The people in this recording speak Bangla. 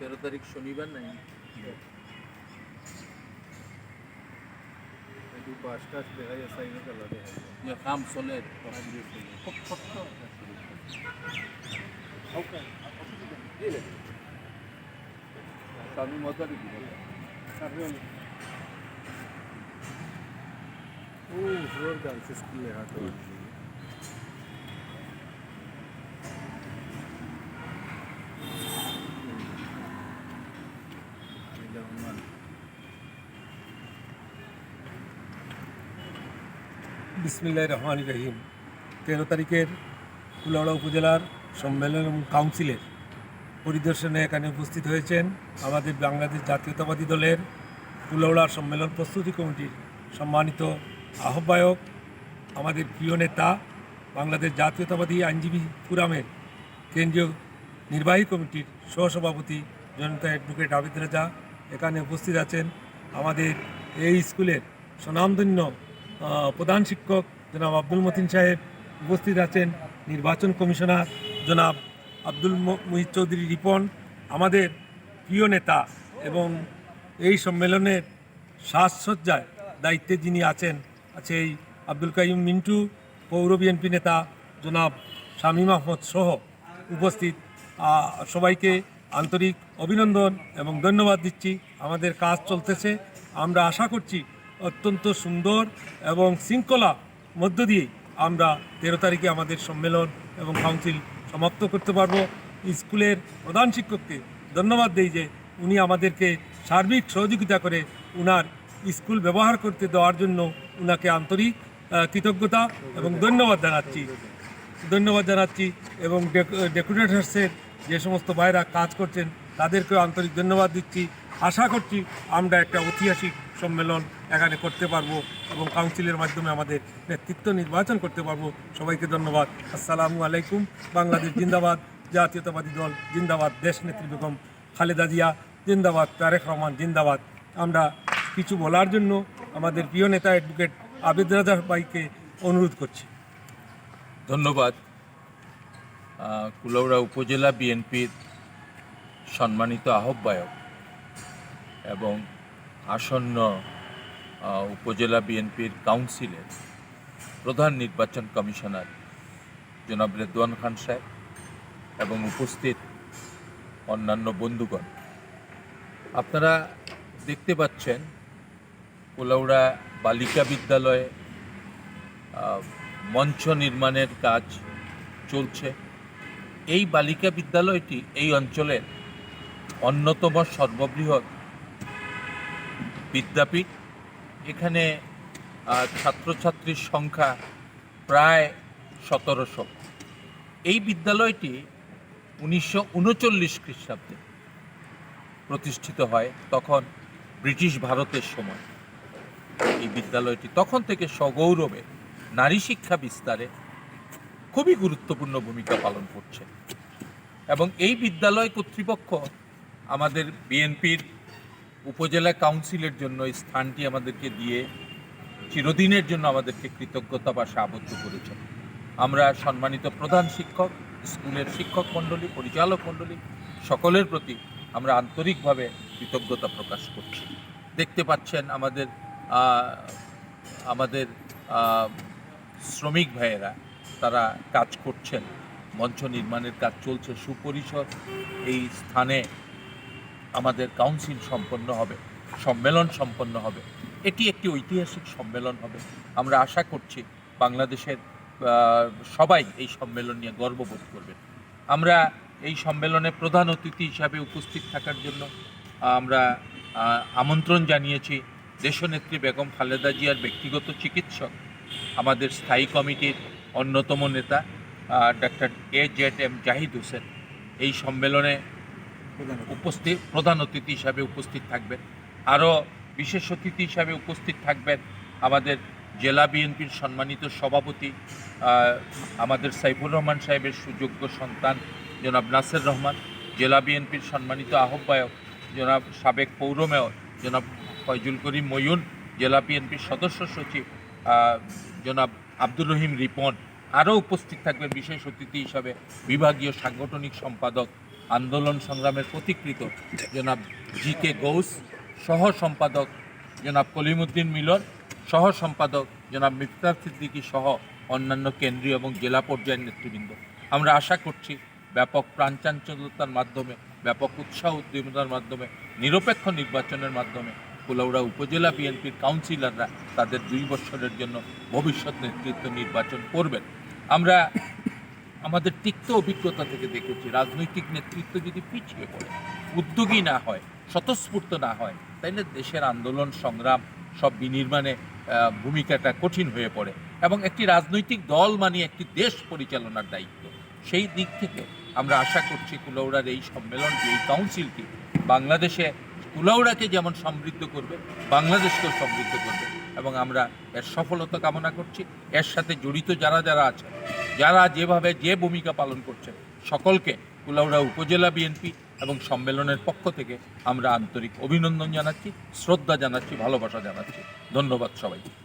শনিবার নাই একটু বাস টাস দেখা যায় সাইনে চালা দেখা যায় যে কাম চলে। আমি মজা দিবি। ও জোর গার্লস স্কুল লেখা বিসমিল্লাহ রহমান রহিম। তেরো তারিখের কুলাউড়া উপজেলার সম্মেলন এবং কাউন্সিলের পরিদর্শনে এখানে উপস্থিত হয়েছেন আমাদের বাংলাদেশ জাতীয়তাবাদী দলের কুলাউড়া সম্মেলন প্রস্তুতি কমিটির সম্মানিত আহ্বায়ক, আমাদের প্রিয় নেতা, বাংলাদেশ জাতীয়তাবাদী আইনজীবী ফোরামের কেন্দ্রীয় নির্বাহী কমিটির সহসভাপতি জনতা অ্যাডভোকেট আবিদ রাজা এখানে উপস্থিত আছেন। আমাদের এই স্কুলের স্বনামধন্য প্রধান শিক্ষক জনাব আব্দুল মতিন সাহেব উপস্থিত আছেন, নির্বাচন কমিশনার জনাব আব্দুল মুহিত চৌধুরী রিপন, আমাদের প্রিয় নেতা এবং এই সম্মেলনের সাজসজ্জায় দায়িত্বে যিনি আছেন, আছে এই আব্দুল কাইম মিন্টু, পৌর বিএনপি নেতা জনাব শামীম আহমদ সহ উপস্থিত। সবাইকে আন্তরিক অভিনন্দন এবং ধন্যবাদ দিচ্ছি। আমাদের কাজ চলতেছে। আমরা আশা করছি অত্যন্ত সুন্দর এবং শৃঙ্খলা মধ্য দিয়ে আমরা তেরো তারিখে আমাদের সম্মেলন এবং কাউন্সিল সমাপ্ত করতে পারব। স্কুলের প্রধান শিক্ষককে ধন্যবাদ দেই যে উনি আমাদেরকে সার্বিক সহযোগিতা করে উনার স্কুল ব্যবহার করতে দেওয়ার জন্য উনাকে আন্তরিক কৃতজ্ঞতা এবং ধন্যবাদ জানাচ্ছি। ধন্যবাদ জানাচ্ছি এবং ডেকোরেটার্সের যে সমস্ত ভাইরা কাজ করছেন তাদেরকেও আন্তরিক ধন্যবাদ দিচ্ছি। আশা করছি আমরা একটা ঐতিহাসিক সম্মেলন এখানে করতে পারব এবং কাউন্সিলের মাধ্যমে আমাদের নেতৃত্ব নির্বাচন করতে পারব। সবাইকে ধন্যবাদ। আসসালামু আলাইকুম। বাংলাদেশ জিন্দাবাদ। জাতীয়তাবাদী দল জিন্দাবাদ। দেশ নেত্রী বেগম খালেদা জিয়া জিন্দাবাদ। তারেক রহমান জিন্দাবাদ। আমরা কিছু বলার জন্য আমাদের প্রিয় নেতা অ্যাডভোকেট আবেদ রাজা ভাইকে অনুরোধ করছি। ধন্যবাদ। আহ, কুলাউড়া উপজেলা বিএনপির সম্মানিত আহ্বায়ক এবং আসন্ন উপজেলা বিএনপির কাউন্সিলের প্রধান নির্বাচন কমিশনার জনাব রেদওয়ান খান সাহেব এবং উপস্থিত অন্যান্য বন্ধুগণ। আপনারা দেখতে পাচ্ছেন কুলাউড়া বালিকা বিদ্যালয়ে মঞ্চ নির্মাণের কাজ চলছে। এই বালিকা বিদ্যালয়টি এই অঞ্চলের অন্যতম সর্ববৃহৎ বিদ্যাপীঠ। এখানে ছাত্রছাত্রীর সংখ্যা প্রায় সতেরোশো। এই বিদ্যালয়টি উনিশশো উনচল্লিশ খ্রিস্টাব্দে প্রতিষ্ঠিত হয় তখন ব্রিটিশ ভারতের সময়। এই বিদ্যালয়টি তখন থেকে সগৌরবে। নারী শিক্ষা বিস্তারে খুবই গুরুত্বপূর্ণ ভূমিকা পালন করছে। এবং এই বিদ্যালয় কর্তৃপক্ষ আমাদের বিএনপির উপজেলা কাউন্সিলের জন্য এই স্থানটি আমাদেরকে দিয়ে চিরদিনের জন্য আমাদেরকে কৃতজ্ঞতা বা আবদ্ধ করেছেন। আমরা সম্মানিত প্রধান শিক্ষক, স্কুলের শিক্ষক মণ্ডলী, পরিচালক মণ্ডলী সকলের প্রতি আমরা আন্তরিকভাবে কৃতজ্ঞতা প্রকাশ করছি। দেখতে পাচ্ছেন আমাদের আমাদের শ্রমিক ভাইয়েরা, তারা কাজ করছেন। মঞ্চ নির্মাণের কাজ চলছে। সুপরিসর এই স্থানে আমাদের কাউন্সিল সম্পন্ন হবে, সম্মেলন সম্পন্ন হবে। এটি একটি ঐতিহাসিক সম্মেলন হবে। আমরা আশা করছি বাংলাদেশের সবাই এই সম্মেলন নিয়ে গর্ববোধ করবেন। আমরা এই সম্মেলনে প্রধান অতিথি হিসাবে উপস্থিত থাকার জন্য, আমরা আমন্ত্রণ জানিয়েছি দেশনেত্রী বেগম খালেদা জিয়ার ব্যক্তিগত চিকিৎসক, আমাদের স্থায়ী কমিটির অন্যতম নেতা doctor A Z M Zahid Hossain. এই সম্মেলনে উপস্থিত, প্রধান অতিথি হিসাবে উপস্থিত থাকবেন। আরও বিশেষ অতিথি হিসাবে উপস্থিত থাকবেন আমাদের জেলা বিএনপির সম্মানিত সভাপতি আমাদের সাইফুর রহমান সাহেবের সুযোগ্য সন্তান জনাব নাসের রহমান, জেলা বিএনপির সম্মানিত আহ্বায়ক জনাব সাবেক পৌর মেয়র জনাব ফয়জুল করিম ময়ুন জেলা বিএনপির সদস্য সচিব জনাব আব্দুর রহিম রিপন। আরও উপস্থিত থাকবেন বিশেষ অতিথি হিসাবে বিভাগীয় সাংগঠনিক সম্পাদক আন্দোলন সংগ্রামের প্রতিকৃত জনাব জি কে গৌস সহ সম্পাদক জনাব কলিমুদ্দিন মিলন সহ সম্পাদক জনাব মিফতার সিদ্দিকী সহ অন্যান্য কেন্দ্রীয় এবং জেলা পর্যায়ের নেতৃবৃন্দ। আমরা আশা করছি ব্যাপক প্রাণচাঞ্চল্যতার মাধ্যমে, ব্যাপক উৎসাহ উদ্যমতার মাধ্যমে, নিরপেক্ষ নির্বাচনের মাধ্যমে কুলাউড়া উপজেলা বিএনপির কাউন্সিলররা তাদের দুই বছরের জন্য ভবিষ্যৎ নেতৃত্ব নির্বাচন করবেন। আমরা আমাদের তিক্ত অভিজ্ঞতা থেকে দেখেছি, রাজনৈতিক নেতৃত্ব যদি পিছিয়ে পড়ে, উদ্যোগী না হয়, স্বতঃস্ফূর্ত না হয়, তাইলে দেশের আন্দোলন, সংগ্রাম সব বিনির্মাণে ভূমিকাটা কঠিন হয়ে পড়ে এবং একটি রাজনৈতিক দল মানে একটি দেশ পরিচালনার দায়িত্ব। সেই দিক থেকে আমরা আশা করছি কুলাউড়ার এই সম্মেলনটি, এই কাউন্সিলটি বাংলাদেশে, কুলাউড়াকে যেমন সমৃদ্ধ করবে, বাংলাদেশকেও সমৃদ্ধ করবে। এবং আমরা এর সফলতা কামনা করছি। এর সাথে জড়িত যারা যারা আছে, যারা যেভাবে যে ভূমিকা পালন করছেন সকলকে কুলাউড়া উপজেলা বিএনপি এবং সম্মেলনের পক্ষ থেকে আমরা আন্তরিক অভিনন্দন জানাচ্ছি, শ্রদ্ধা জানাচ্ছি, ভালোবাসা জানাচ্ছি। ধন্যবাদ সবাইকে।